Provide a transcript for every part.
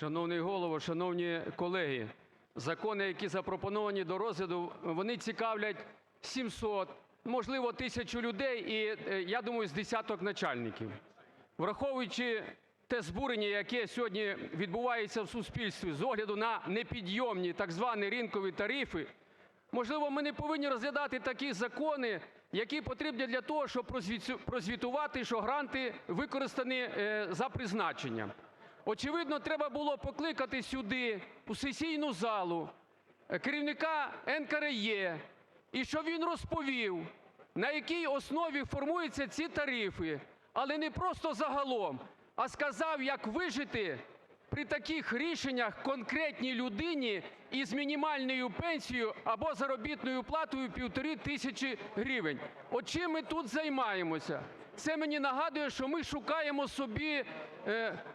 Шановний Голово, шановні колеги, закони, які запропоновані до розгляду, вони цікавлять 700, можливо, тисячу людей і, я думаю, з десяток начальників. Враховуючи те збурення, яке сьогодні відбувається в суспільстві з огляду на непідйомні так звані ринкові тарифи, можливо, ми не повинні розглядати такі закони, які потрібні для того, щоб прозвітувати, що гранти використані за призначенням. Очевидно, треба було покликати сюди, у сесійну залу, керівника НКРЕ, і щоб він розповів, на якій основі формуються ці тарифи, але не просто загалом, а сказав, як вижити при таких рішеннях конкретній людині із мінімальною пенсією або заробітною платою півтори тисячі гривень. От чим ми тут займаємося? Це мені нагадує, що ми шукаємо собі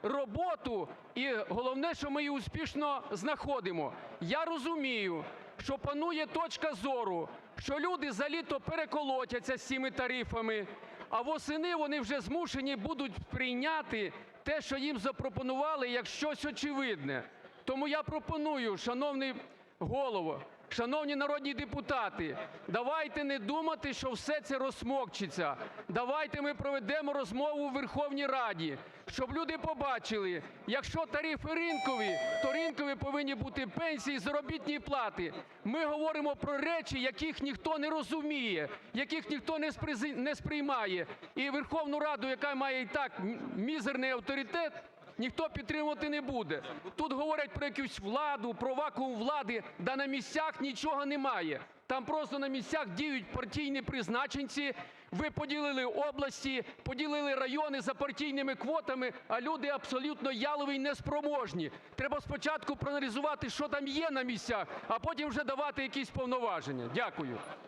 роботу, і головне, що ми її успішно знаходимо. Я розумію, що панує точка зору, що люди за літо переколотяться з цими тарифами, а восени вони вже змушені будуть прийняти те, що їм запропонували, як щось очевидне. Тому я пропоную, шановний Голово, шановні народні депутати, давайте не думати, що все це розсмокчеться. Давайте ми проведемо розмову у Верховній Раді, щоб люди побачили, якщо тарифи ринкові, то ринкові повинні бути пенсії заробітні плати. Ми говоримо про речі, яких ніхто не розуміє, яких ніхто не сприймає. І Верховну Раду, яка має і так мізерний авторитет, ніхто підтримувати не буде. Тут говорять про якусь владу, про вакуум влади. Да на місцях нічого немає, там просто на місцях діють партійні призначенці. Ви поділили області, поділили райони за партійними квотами, а люди абсолютно ялові і неспроможні. Треба спочатку проаналізувати, що там є на місцях, а потім вже давати якісь повноваження. Дякую.